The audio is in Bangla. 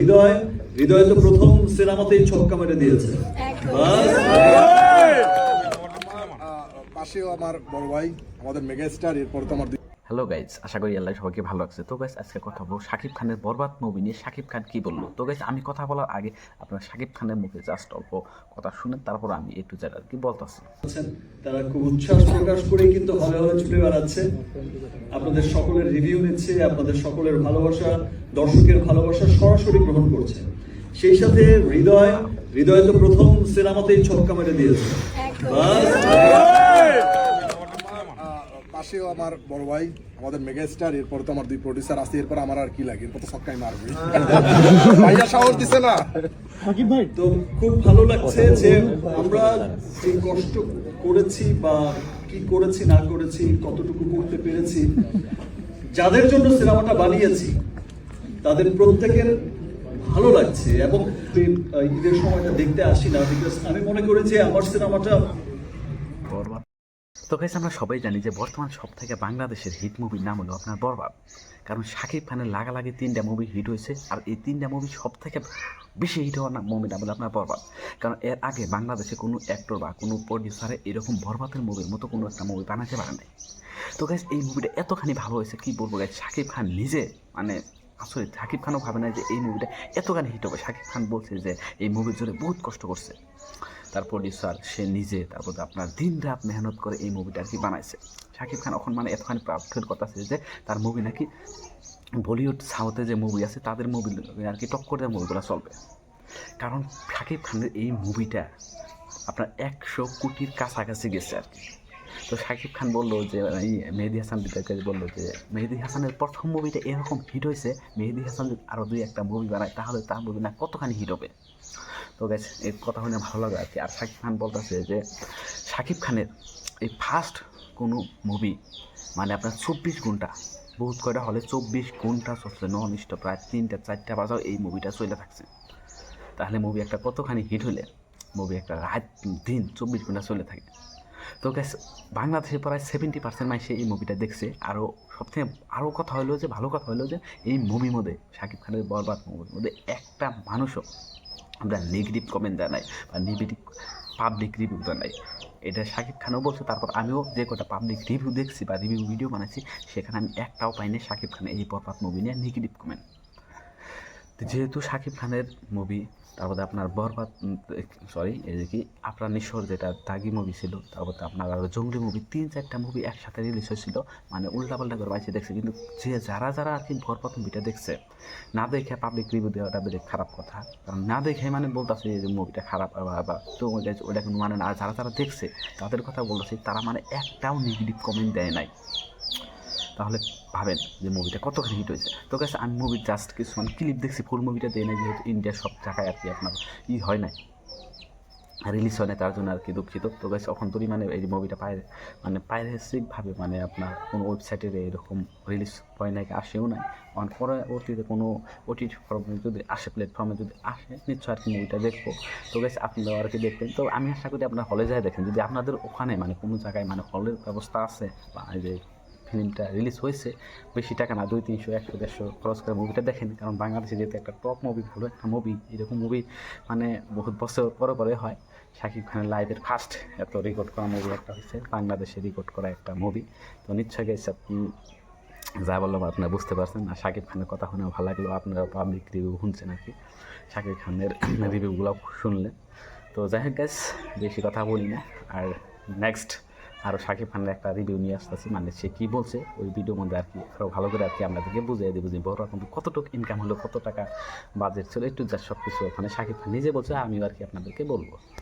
হৃদয় হৃদয় তো প্রথম সিনেমাতেই ছক্কা মেরে দিয়েছে বাস। পাশেও আমার বড় ভাই আমাদের মেগা স্টার এরপর তো আমার হ্যালো গাইজ আশা করি আল্লাহ সবাইকে ভালো লাগছে। তো গাইজ আজকে কথা বলব শাকিব খানের বরবাদ মুভি নিয়ে। শাকিব খান কি বলল? তো গাইজ আমি কথা বলার আগে আপনার শাকিব খানের মুখে জাস্ট অল্প কথা শুনেন, তারপর আমি একটু জেড আর কি বলতেছি। তারা খুব উচ্ছ্বাস প্রকাশ করেই কিন্তু হলে হলে ছুটে বেড়াচ্ছে। আপনাদের সকলের রিভিউ নিচ্ছে, আপনাদের সকলের ভালোবাসা, দর্শকের ভালোবাসা সরাসরি গ্রহণ করছে। সেই সাথে হৃদয় হৃদয় তো প্রথম সিনেমাতেই ছক্কা মেরে দিয়েছে। পাশেও আমার বড় ভাই আমাদের মেগা স্টার এরপর তো আমার দুই প্রডিউসার আছে এরপর আমার আর কি লাগে? এরপর তো সবকাই মারবে ভাইয়া সাহস দিছে না? তো খুব ভালো লাগছে যে আমরা যে কষ্ট করেছি বা কি করেছি না করেছি কতটুকু করতে পেরেছি যাদের জন্য সিনেমাটা বানিয়েছি তাদের প্রত্যেকের ভালো লাগছে। এবং ঈদের সময়টা দেখতে আসি না বিকজ আমি মনে করি যে আমার সিনেমাটা তো গাইজ আমরা সবাই জানি যে বর্তমান সব থেকে বাংলাদেশের হিট মুভির নাম হলো আপনার বরবাদ। কারণ শাকিব খানের লাগালাগি তিনটা মুভি হিট হয়েছে, আর এই তিনটা মুভি সব থেকে বেশি হিট হওয়ার মুভি নাম হলো আপনার বরবাদ। কারণ এর আগে বাংলাদেশে কোনো অ্যাক্টর বা কোনো প্রডিউসারে এরকম বরবাদের মুভির মতো কোনো একটা মুভি বানাতে পারে নাই। তো গাইজ এই মুভিটা এতখানি ভালো হয়েছে, কি বলব গাইজ শাকিব খান নিজে মানে আসলে শাকিব খানও ভাবে না যে এই মুভিটা এতখানি হিট হবে। শাকিব খান বলছে যে এই মুভির জন্য বহুত কষ্ট করছে। তার প্রডিউসার সে নিজে, তারপর আপনার দিন রাত মেহনত করে এই মুভিটা আর কি বানাইছে। শাকিব খান এখন মানে এতখানি প্রাউড কথা আছে যে তার মুভি নাকি বলিউড সাউথে যে মুভি আছে, তাদের মুভি আর কি টক্কর দেওয়া মুভিগুলো চলবে। কারণ শাকিব খানের এই মুভিটা আপনার একশো কোটির কাছাকাছি গেছে আর কি। তো শাকিব খান বলল যে মেহেদি হাসান বলল যে, মেহেদি হাসানের প্রথম মুভিটা এরকম হিট হয়েছে, মেহেদি হাসান আরও দুই একটা মুভি বানায়, তাহলে তার মুভি না কতখানি হিট হবে? তো গেছে এই কথা শুনে ভালো লাগে আর কি। আর শাকিব খান বলতেছে যে শাকিব খানের এই ফার্স্ট কোনো মুভি মানে আপনার চব্বিশ ঘণ্টা, বহুত কয়টা হলে চব্বিশ ঘণ্টা চলছে নন স্টপ প্রায় তিনটা, চারটা বাজাও এই মুভিটা চলে থাকছে। তাহলে মুভি একটা কতখানি হিট হলে মুভি একটা রাত, দিন, চব্বিশ ঘণ্টা চলে থাকে। তো গ্যাস বাংলাদেশে প্রায় সেভেন্টি পার্সেন্ট মানুষে এই মুভিটা দেখছে। আরও সবথেকে আরও কথা হলো যে, ভালো কথা হলো যে, এই মুভির মধ্যে শাকিব খানের বরবাদ মুভির মধ্যে একটা মানুষও আমরা নেগেটিভ কমেন্ট জানাই নাই বা নেগেটিভ পাবলিক রিভিউ জানাই নাই। এটা শাকিব খানও বলছে, তারপর আমিও যে কটা পাবলিক রিভিউ দেখছি বা রিভিউ ভিডিও বানাইছি, সেখানে আমি একটাও পাইনি শাকিব খান এই বরবাদ মুভি নিয়ে নেগেটিভ কমেন্ট যেহেতু শাকিব খানের মুভি তারপরে আপনার বরবাদ সরি এই যে কি, আপনার নিশোর যেটা দাগি মুভি ছিল, তারপর আপনার আরও জঙ্গলি মুভি তিন চারটা মুভি একসাথে রিলিজ হয়েছিল মানে উল্টাপাল্টা করে বাইসে দেখছে, কিন্তু যে যারা যারা আর কি বরবাদ মুভিটা দেখছে, না দেখে পাবলিক রিভিউ দেওয়াটা বেশ খারাপ কথা, কারণ না দেখে মানে বলতেছে যে মুভিটা খারাপ, বা- তো ওটা মানে আর যারা যারা দেখছে, তাদের কথা বলতেছে, তারা মানে একটাও নেগেটিভ কমেন্ট দেয় নাই। তাহলে ভাবেন যে মুভিটা কতখানি হিট হয়েছে। তো কাছে আমি মুভির জাস্ট কিছু মানে ক্লিপ দেখছি ফুল মুভিটা দেয় না যেহেতু ইন্ডিয়ার সব জায়গায় আর কি আপনার ই হয় নাই। রিলিজ হয় না তার জন্য আর কি দুঃখিত। তো গাছ এখন তোরই মানে এই মুভিটা পায় মানে পাইরেসিকভাবে মানে আপনার কোনো ওয়েবসাইটে এরকম রিলিজ হয় নাই, আসেও নাই। অন পরবর্তীতে কোনো ওটিটি ফর্মে যদি আসে প্ল্যাটফর্মে যদি আসে নিশ্চয় আর কি মুভিটা দেখব। তো গাছ আপনারাও আর কি দেখবেন। তো আমি আশা করি আপনার হলে যায় দেখেন। যদি আপনাদের ওখানে মানে কোনো জায়গায় মানে হলের ব্যবস্থা আছে, বা যে ফিল্মটা রিলিজ হয়েছে, বেশি টাকা না, দুই, তিনশো, একশো, দেড়শো খরচ করে মুভিটা দেখেন। কারণ বাংলাদেশে যেহেতু একটা টপ মুভি ভালো একটা মুভি এরকম মুভি মানে বহুত বছর পরে পরে হয়। শাকিব খানের লাইভের ফার্স্ট এত রেকর্ড করা মুভি একটা হয়েছে, বাংলাদেশে রেকর্ড করা একটা মুভি তো নিশ্চয় গেছে আপনি যা বললাম আপনারা বুঝতে পারছেন। আর শাকিব খানের কথা শুনে ভালো লাগল, আপনারা পাবলিক রিভিউ শুনছেন আর কি। শাকিব খানের রিভিউগুলো শুনলেন। তো যাই হোক গ্যাস বেশি কথা বলি না। আর নেক্সট আরও শাকিব খানের একটা রিভিউ নিয়ে আসতেছি। মানে সে কী বলছে, ওই ভিডিও মধ্যে আর কি আরও ভালো করে আর কি আপনাদেরকে বুঝিয়ে দেবো যে বড় রকম কতটুকু ইনকাম হলো, কত টাকা বাজেট ছিল, একটু যা সব কিছু ওখানে শাকিব খান নিজে বলছে, আমিও আর কি আপনাদেরকে বলব।